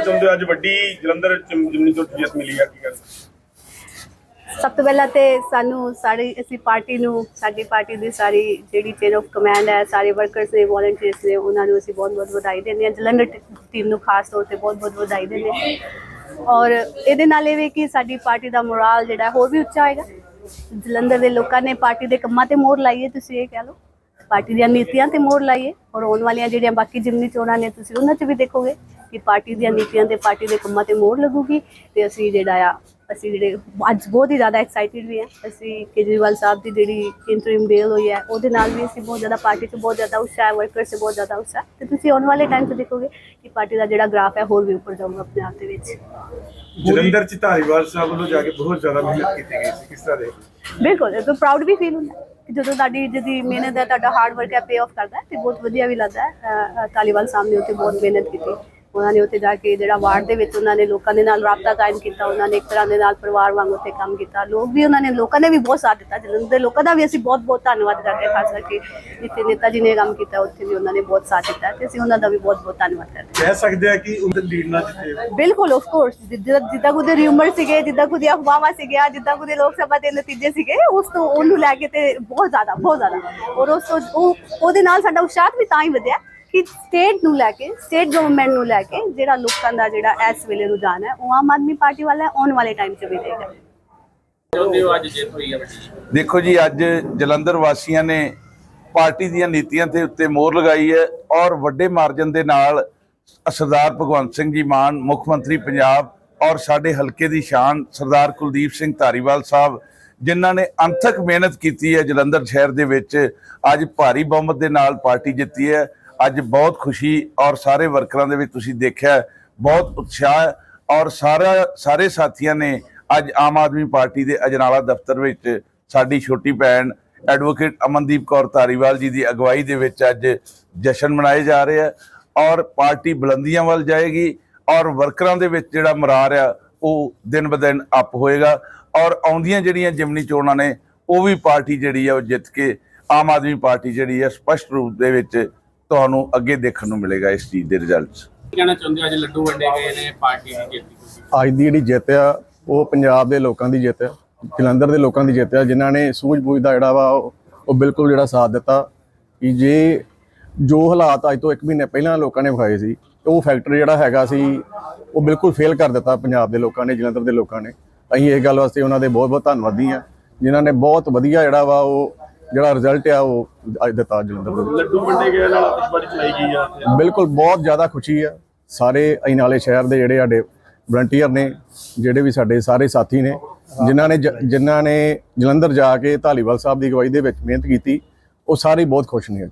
ਚਾਹੁੰਦੇ ਹੋ? ਅੱਜ ਵੱਡੀ ਜਲੰਧਰ ਚ ਤੋਂ ਜਿਸ ਮਿਲੀ ਆ, ਕੀ ਗੱਲ ਸਭ ਤੋਂ ਪਹਿਲਾਂ ਤੇ ਸਾਨੂੰ ਸਾਡੀ ਅਸੀਂ ਪਾਰਟੀ ਨੂੰ, ਸਾਡੀ ਪਾਰਟੀ ਦੀ ਸਾਰੀ ਜਿਹੜੀ ਚੇਨ ਆਫ ਕਮਾਂਡ ਹੈ, ਸਾਰੇ ਵਰਕਰਸ ਨੇ ਵੋਲੰਟੀਅਰਸ ਨੇ, ਉਹਨਾਂ ਨੂੰ ਅਸੀਂ ਬਹੁਤ ਬਹੁਤ ਵਧਾਈ ਦਿੰਦੇ ਹਾਂ। ਜਲੰਧਰ ਟੀਮ ਨੂੰ ਖਾਸ ਤੌਰ ਤੇ ਬਹੁਤ ਬਹੁਤ ਵਧਾਈ ਦਿੰਦੇ ਹਾਂ। ਔਰ ਇਹਦੇ ਨਾਲ ਇਹ ਵੀ ਕਿ ਸਾਡੀ ਪਾਰਟੀ ਦਾ ਮੋਰਲ ਜਿਹੜਾ ਹੋਰ ਵੀ ਉੱਚਾ ਹੋਏਗਾ। ਜਲੰਧਰ ਦੇ ਲੋਕਾਂ ਨੇ ਪਾਰਟੀ ਦੇ ਕੰਮਾਂ ਤੇ ਮੋਹਰ ਲਾਈਏ ਤੁਸੀਂ ਇਹ ਕਹਿ ਲਓ। ਪਾਰਟੀ ਦੀਆਂ ਨੀਤੀਆਂ ਤੇ ਮੋਹਰ ਲਾਈਏ ਔਰ ਆਉਣ ਵਾਲੀਆਂ ਜਿਹੜੀਆਂ ਬਾਕੀ ਜਿਮਨੀ ਚੋਣਾਂ ਨੇ, ਤੁਸੀਂ ਉਹਨਾਂ 'ਚ ਵੀ ਦੇਖੋਗੇ। ਕਿ ਪਾਰਟੀ ਦੀਆਂ ਨੀਤੀਆਂ ਤੇ ਪਾਰਟੀ ਦੇ ਕੰਮਾਂ ਤੇ ਮੋਹਰ ਲੱਗੂਗੀ ਤੇ ਅਸੀਂ ਜਿਹੜਾ ਆ ਅਸੀਂ ਜਿਹੜੇ ਅੱਜ ਬਹੁਤ ਹੀ ਜ਼ਿਆਦਾ ਐਕਸਾਈਟਿਡ ਵੀ ਹਾਂ। ਅਸੀਂ ਕੇਜਰੀਵਾਲ ਸਾਹਿਬ ਦੀ ਜਿਹੜੀ ਇੰਟਰਿਮ ਬੇਲ ਹੋਈ ਹੈ ਉਹਦੇ ਨਾਲ ਵੀ ਅਸੀਂ ਬਹੁਤ ਜ਼ਿਆਦਾ ਪਾਰਟੀ 'ਚ ਬਹੁਤ ਜ਼ਿਆਦਾ ਉਤਸ਼ਾਹ ਹੈ ਵਰਕਰ 'ਚ ਬਹੁਤ ਜ਼ਿਆਦਾ ਉਤਸ਼ਾਹ ਤੇ ਤੁਸੀਂ ਆਉਣ ਵਾਲੇ ਟਾਈਮ 'ਚ ਦੇਖੋਗੇ ਕਿ ਪਾਰਟੀ ਦਾ ਜਿਹੜਾ ਗ੍ਰਾਫ ਹੈ ਹੋਰ ਵੀ ਉੱਪਰ ਜਾਊਗਾ ਆਪਣੇ ਆਪ ਦੇ ਵਿੱਚ। ਜਲੰਧਰ ਚ ਧਾਰੀਵਾਲ ਸਾਹਿਬ ਵੱਲੋਂ ਜਾ ਕੇ ਬਹੁਤ ਜ਼ਿਆਦਾ ਮਿਹਨਤ ਕੀਤੀ ਗਈ ਸੀ ਕਿਸ ਤਰ੍ਹਾਂ ਦੇ? ਬਿਲਕੁਲ ਇਹ ਤਾਂ ਪ੍ਰਾਊਡ ਵੀ ਫੀਲ ਹੁੰਦਾ ਜਦੋਂ ਤੁਹਾਡੀ ਜਿਹਦੀ ਮਿਹਨਤ ਹੈ ਤੁਹਾਡਾ ਹਾਰਡ ਵਰਕ ਹੈ ਪੇ ਆਫ ਕਰਦਾ ਹੈ ਤੇ ਬਹੁਤ ਵਧੀਆ ਵੀ ਲੱਗਦਾ ਹੈ। ਤਾਲੀਵਾਲ ਸਾਹਿਬ ਨੇ ਉੱਥੇ ਬਹੁਤ ਮਿਹਨਤ ਕੀਤੀ। ਉਹਨਾਂ ਨੇ ਉੱਥੇ ਜਾ ਕੇ ਜਿਹੜਾ ਵਾਰਡ ਦੇ ਵਿੱਚ ਉਹਨਾਂ ਨੇ ਲੋਕਾਂ ਦੇ ਨਾਲ ਰਾਬਤਾ ਕਾਇਮ ਕੀਤਾ ਉਹਨਾਂ ਨੇ ਇੱਕ ਤਰ੍ਹਾਂ ਦੇ ਨਾਲ ਪਰਿਵਾਰ ਵਾਂਗ ਉੱਥੇ ਕੰਮ ਕੀਤਾ। ਲੋਕ ਵੀ ਉਹਨਾਂ ਨੇ ਲੋਕਾਂ ਨੇ ਵੀ ਬਹੁਤ ਸਾਥ ਦਿੱਤਾ। ਜਲੰਧਰ ਦੇ ਲੋਕਾਂ ਦਾ ਵੀ ਅਸੀਂ ਬਹੁਤ ਬਹੁਤ ਧੰਨਵਾਦ ਕਰਦੇ ਹਾਂ ਖਾਸ ਕਰਕੇ ਜਿੱਥੇ ਨੇਤਾ ਜੀ ਨੇ ਕੰਮ ਕੀਤਾ ਉੱਥੇ ਵੀ ਉਹਨਾਂ ਨੇ ਬਹੁਤ ਸਾਥ ਦਿੱਤਾ ਤੇ ਅਸੀਂ ਉਹਨਾਂ ਦਾ ਵੀ ਬਹੁਤ ਬਹੁਤ ਧੰਨਵਾਦ ਕਰਦੇ ਹਾਂ। ਕਹਿ ਸਕਦੇ ਆ ਕਿ ਉਹਦੇ ਲੀਡ ਨਾਲ ਜਿੱਤੇ ਬਿਲਕੁਲ ਆਫ ਕੋਰਸ ਜਿੱਦਾਂ ਜਿੱਦਾਂ ਕੁਦੇ ਰਿਊਮਰ ਸੀਗੇ ਜਿੱਦਾਂ ਕੁਦੇ ਅਫਵਾਹਾਂ ਸੀਗੀਆਂ ਜਿੱਦਾਂ ਕੁਦੇ ਲੋਕ ਸਭਾ ਦੇ ਨਤੀਜੇ ਸੀਗੇ ਉਸ ਤੋਂ ਉਹਨੂੰ ਲੈ ਕੇ ਤੇ ਬਹੁਤ ਜ਼ਿਆਦਾ ਬਹੁਤ ਜ਼ਿਆਦਾ। ਔਰ ਉਸ ਤੋਂ ਉਹ ਉਹਦੇ ਨਾਲ ਸਾਡਾ ਉਤਸ਼ਾਹ ਵੀ ਤਾਂ ਹੀ ਵਧਿਆ। ਕਿ ਸਟੇਟ ਨੂੰ ਲੈ ਕੇ ਸਟੇਟ ਗਵਰਨਮੈਂਟ ਨੂੰ ਲੈ ਕੇ ਜਿਹੜਾ ਲੋਕਾਂ ਦਾ ਜਿਹੜਾ ਇਸ ਵੇਲੇ ਰੁਝਾਨ ਹੈ ਉਹ ਆਮ ਆਦਮੀ ਪਾਰਟੀ ਵਾਲਾ ਹੈ ਆਉਣ ਵਾਲੇ ਟਾਈਮ 'ਚ ਵੀ ਰਹੇਗਾ ਦੇਖੋ ਜੀ ਅੱਜ ਜਲੰਧਰ ਵਾਸੀਆਂ ਨੇ ਪਾਰਟੀ ਦੀਆਂ ਨੀਤੀਆਂ ਤੇ ਉੱਤੇ ਮੋਹਰ ਲਗਾਈ ਹੈ ਔਰ ਵੱਡੇ ਮਾਰਜਨ ਦੇ ਨਾਲ ਸਰਦਾਰ ਭਗਵੰਤ ਸਿੰਘ ਜੀ ਮਾਨ ਮੁੱਖ ਮੰਤਰੀ ਪੰਜਾਬ ਔਰ ਸਾਡੇ ਹਲਕੇ ਦੀ ਸ਼ਾਨ ਸਰਦਾਰ ਕੁਲਦੀਪ ਸਿੰਘ ਧਾਰੀਵਾਲ ਸਾਹਿਬ ਜਿਨ੍ਹਾਂ ਨੇ ਅੰਥਕ ਮਿਹਨਤ ਕੀਤੀ ਹੈ ਜਲੰਧਰ ਸ਼ਹਿਰ ਦੇ ਵਿੱਚ ਅੱਜ ਭਾਰੀ ਬਹੁਮਤ ਦੇ ਨਾਲ ਪਾਰਟੀ ਜਿੱਤੀ ਹੈ। ਅੱਜ ਬਹੁਤ ਖੁਸ਼ੀ ਔਰ ਸਾਰੇ ਵਰਕਰਾਂ ਦੇ ਵਿੱਚ ਤੁਸੀਂ ਦੇਖਿਆ, ਬਹੁਤ ਉਤਸ਼ਾਹ ਔਰ ਸਾਰਾ, ਸਾਰੇ ਸਾਥੀਆਂ ਨੇ ਅੱਜ ਆਮ ਆਦਮੀ ਪਾਰਟੀ ਦੇ ਅਜਨਾਲਾ ਦਫ਼ਤਰ ਵਿੱਚ ਸਾਡੀ ਛੋਟੀ ਭੈਣ ਐਡਵੋਕੇਟ ਅਮਨਦੀਪ ਕੌਰ ਧਾਰੀਵਾਲ ਜੀ ਦੀ ਅਗਵਾਈ ਦੇ ਵਿੱਚ ਅੱਜ ਜਸ਼ਨ ਮਨਾਏ ਜਾ ਰਹੇ ਆ ਔਰ ਪਾਰਟੀ ਬੁਲੰਦੀਆਂ ਵੱਲ ਜਾਏਗੀ ਔਰ ਵਰਕਰਾਂ ਦੇ ਵਿੱਚ ਜਿਹੜਾ ਮਰਾਰ ਆ, ਉਹ ਦਿਨ ਬ ਦਿਨ ਅਪ ਹੋਏਗਾ ਔਰ ਆਉਂਦੀਆਂ ਜਿਹੜੀਆਂ ਜਿਮਨੀ ਚੋਣਾਂ ਨੇ, ਉਹ ਵੀ ਪਾਰਟੀ ਜਿਹੜੀ ਆ ਉਹ ਜਿੱਤ ਕੇ ਆਮ ਆਦਮੀ ਪਾਰਟੀ ਜਿਹੜੀ ਆ ਸਪਸ਼ਟ ਰੂਪ ਦੇ ਵਿੱਚ ਤੁਹਾਨੂੰ ਅੱਗੇ ਦੇਖਣ ਨੂੰ ਮਿਲੇਗਾ ਇਸ ਚੀਜ਼ ਦੇ ਰਿਜ਼ਲਟਸ ਕਹਿਣਾ ਚਾਹੁੰਦੇ ਹੋ? ਅੱਜ ਲੱਡੂ ਵੰਡੇ ਗਏ ਨੇ ਪਾਰਟੀ ਦੀ ਜਿੱਤ ਅੱਜ ਦੀ ਜਿਹੜੀ ਜਿੱਤ ਆ ਉਹ ਪੰਜਾਬ ਦੇ ਲੋਕਾਂ ਦੀ ਜਿੱਤ ਆ ਜਲੰਧਰ ਦੇ ਲੋਕਾਂ ਦੀ ਜਿੱਤ ਆ ਜਿਨ੍ਹਾਂ ਨੇ ਸੂਝ-ਬੂਝ ਦਾ ਜਿਹੜਾ ਵਾ ਉਹ ਉਹ ਬਿਲਕੁਲ ਜਿਹੜਾ ਸਾਥ ਦਿੱਤਾ ਕਿ ਜੇ ਜੋ ਹਾਲਾਤ ਅੱਜ ਤੋਂ 1 ਮਹੀਨੇ ਪਹਿਲਾਂ ਲੋਕਾਂ ਨੇ ਵਿਖਾਏ ਸੀ ਉਹ ਫੈਕਟਰ ਜਿਹੜਾ ਹੈਗਾ ਸੀ ਉਹ ਬਿਲਕੁਲ ਫੇਲ ਕਰ ਦਿੱਤਾ ਪੰਜਾਬ ਦੇ ਲੋਕਾਂ ਨੇ ਜਲੰਧਰ ਦੇ ਲੋਕਾਂ ਨੇ। ਅਸੀਂ ਇਸ ਗੱਲ ਵਾਸਤੇ ਉਹਨਾਂ ਦੇ ਬਹੁਤ-ਬਹੁਤ ਧੰਨਵਾਦੀ ਆ ਜਿਨ੍ਹਾਂ ਨੇ ਬਹੁਤ ਵਧੀਆ ਜਿਹੜਾ ਵਾ ਉਹ ਜਿਹੜਾ ਰਿਜ਼ਲਟ ਆ ਉਹ ਅੱਜ ਦਿੱਤਾ ਜਲੰਧਰ ਦੇ। ਲੱਡੂ ਵੰਡੇ ਗਏ ਨਾਲ ਆਤਿਸ਼ਬਾਜ਼ੀ ਚਲਾਈ ਗਈ ਆ। ਬਿਲਕੁਲ ਬਹੁਤ ਜ਼ਿਆਦਾ ਖੁਸ਼ੀ ਆ। ਸਾਰੇ ਅਜਨਾਲੇ ਸ਼ਹਿਰ ਦੇ ਜਿਹੜੇ ਸਾਡੇ ਵਲੰਟੀਅਰ ਨੇ ਜਿਹੜੇ ਵੀ ਸਾਡੇ ਸਾਰੇ ਸਾਥੀ ਨੇ ਜਿਨ੍ਹਾਂ ਨੇ ਜਿਨ੍ਹਾਂ ਨੇ ਜਲੰਧਰ ਜਾ ਕੇ ਧਾਲੀਵਾਲ ਸਾਹਿਬ ਦੀ ਅਗਵਾਈ ਦੇ ਵਿੱਚ ਮਿਹਨਤ ਕੀਤੀ ਉਹ ਸਾਰੇ ਬਹੁਤ ਖੁਸ਼ ਨੇ ਅੱਜ।